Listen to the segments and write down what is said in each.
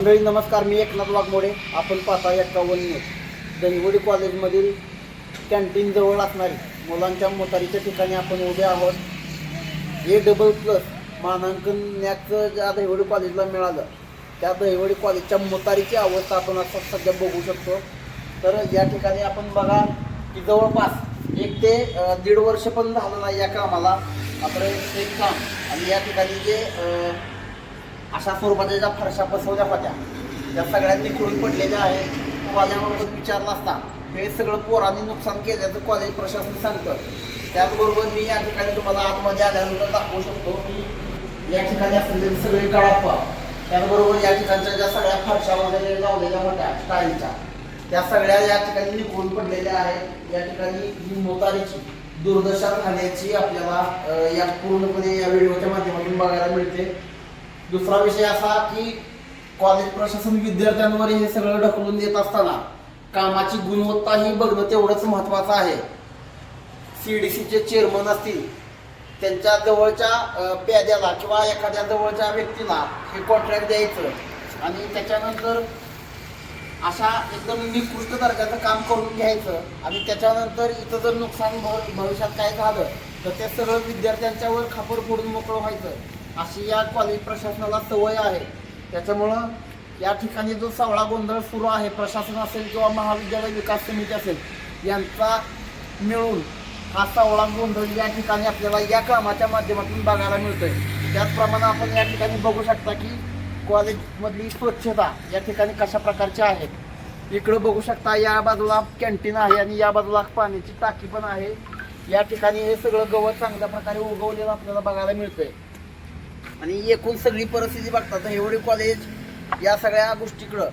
मंडळी नमस्कार. मी एकनाथ वाघमोडे. आपण पाहता एक्कावन्न दहिवडी कॉलेजमधील कॅन्टीन जवळ असणारी मुलांच्या मोतारीच्या ठिकाणी आपण उभे आहोत. ए डबल प्लस मानांकन नॅकचं ज्या दहिवडी कॉलेजला मिळालं त्या दहिवडी कॉलेजच्या मोतारीची अवस्था आपण असं सध्या बघू शकतो. तर या ठिकाणी आपण बघा की जवळपास एक ते दीड वर्ष पण झालं नाही या कामाला. आपलं एक काम आणि या ठिकाणी जे अशा स्वरूपाच्या ज्या फरशा बसवल्या होत्या त्या सगळ्यांनी खुळून पडलेल्या आहेत. कॉलेजबरोबर विचारला असता हे सगळं पोरांनी नुकसान केल्याचं कॉलेज प्रशासन सांगतं. त्याचबरोबर मी या ठिकाणी तुम्हाला आतमध्ये आल्यानंतर दाखवू शकतो की या ठिकाणी असलेले सगळे कडाप्पा त्याचबरोबर या ठिकाणच्या ज्या सगळ्या फरशा वगैरे लावलेल्या होत्या स्टाईलच्या त्या सगळ्या या ठिकाणी निघून पडलेल्या आहेत. या ठिकाणी ही मोतारीची दुर्दशा झाल्याची आपल्याला या पूर्णपणे या व्हिडिओच्या माध्यमातून बघायला मिळते. दुसरा विषय असा की कॉलेज प्रशासन विद्यार्थ्यांवर हे सगळं ढकलून देत असताना कामाची गुणवत्ताही बघणं तेवढंच महत्त्वाचं आहे. सी डी सीचे चेअरमन असतील त्यांच्या जवळच्या प्याद्याला किंवा एखाद्या जवळच्या व्यक्तीला हे कॉन्ट्रॅक्ट द्यायचं आणि त्याच्यानंतर अशा एकदम निकृष्ट दर्जाचं काम करून घ्यायचं आणि त्याच्यानंतर इथं जर नुकसान भविष्यात काय झालं तर ते सगळं विद्यार्थ्यांच्यावर खापर फोडून मोकळं व्हायचं. अशी या कॉलेज प्रशासनाला सवय आहे. त्याच्यामुळं या ठिकाणी जो सावळा गोंधळ सुरू आहे प्रशासन असेल किंवा महाविद्यालय विकास समिती असेल यांचा मिळून हा सावळा गोंधळ या ठिकाणी आपल्याला या कामाच्या माध्यमातून बघायला मिळतोय. त्याचप्रमाणे आपण या ठिकाणी बघू शकता की कॉलेजमधली स्वच्छता या ठिकाणी कशा प्रकारची आहे. इकडं बघू शकता या बाजूला कॅन्टीन आहे आणि या बाजूला पाण्याची टाकी पण आहे. या ठिकाणी हे सगळं गवत चांगल्या प्रकारे उगवलेलं आपल्याला बघायला मिळतंय. आणि एकूण सगळी परिस्थिती बघता तर एवढी कॉलेज या सगळ्या गोष्टीकडं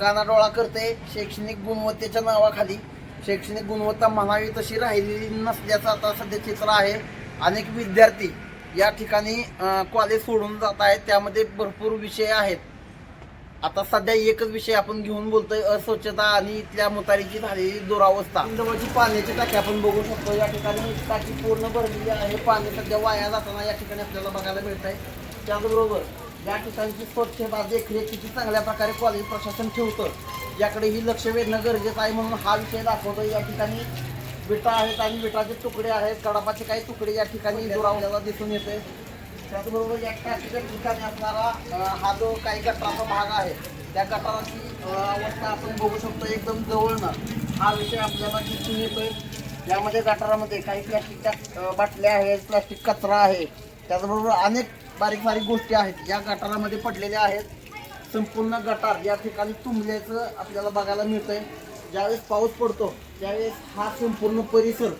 कानाडोळा करते शैक्षणिक गुणवत्तेच्या नावाखाली. शैक्षणिक गुणवत्ता म्हणावी तशी राहिलेली नसल्याचं आता सध्या चित्र आहे. अनेक विद्यार्थी या ठिकाणी कॉलेज सोडून जात आहेत. त्यामध्ये भरपूर विषय आहेत. आता सध्या एकच विषय आपण घेऊन बोलतोय अस्वच्छता आणि इथल्या मुतारीची झालेली दुरावस्था. जवळची पाण्याची टाकी आपण बघू शकतो. या ठिकाणी टाकी पूर्ण भरलेली आहे. पाणी सध्या वाया जाताना या ठिकाणी आपल्याला बघायला मिळत आहे त्याचबरोबर या ठिकाणची स्वच्छता देखरेखीची चांगल्या प्रकारे कॉलेज प्रशासन ठेवतं. याकडेही लक्ष वेधणं गरजेचं आहे म्हणून हा विषय दाखवतो या ठिकाणी विटा आहेत आणि विटाचे तुकडे आहेत. कडापाचे काही तुकडे या ठिकाणी दुरावल्याला दिसून येते त्याचबरोबर या टाकीच्या ठिकाणी असणारा हा जो काही गटाराचा भाग आहे त्या गटाची अवस्था आपण बघू शकतो एकदम जवळनं. हा विषय आपल्याला दिसून येतोय. यामध्ये गटारामध्ये काही प्लॅस्टिकच्या बाटल्या आहेत प्लॅस्टिक कचरा आहे. त्याचबरोबर अनेक बारीक बारीक गोष्टी आहेत. या गटारामध्ये पडलेल्या आहेत. संपूर्ण गटार या ठिकाणी तुंबल्याचं आपल्याला बघायला मिळतंय. ज्यावेळेस पाऊस पडतो त्यावेळेस हा संपूर्ण परिसर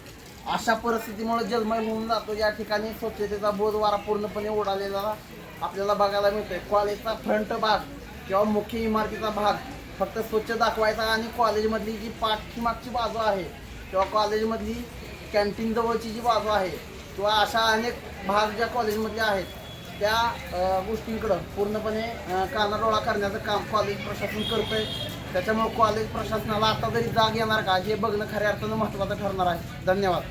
अशा परिस्थितीमुळे जलमय होऊन जातो. या ठिकाणी स्वच्छतेचा बोध वारा पूर्णपणे ओढालेला आपल्याला बघायला मिळतोय. कॉलेजचा फ्रंट भाग किंवा मुख्य इमारतीचा भाग फक्त स्वच्छ दाखवायचा आणि कॉलेजमधली जी पाठीमागची बाजू आहे किंवा कॉलेजमधली कॅन्टीन जवळची जी बाजू आहे किंवा अशा अनेक भाग ज्या कॉलेजमधले आहेत त्या गोष्टींकडं पूर्णपणे अ, कानाडोळा करण्याचं काम कॉलेज प्रशासन करतंय. त्याच्यामुळे कॉलेज प्रशासनाला आता तरी जाग येणार का? हे बघणं खऱ्या अर्थानं महत्त्वाचं ठरणार आहे. धन्यवाद.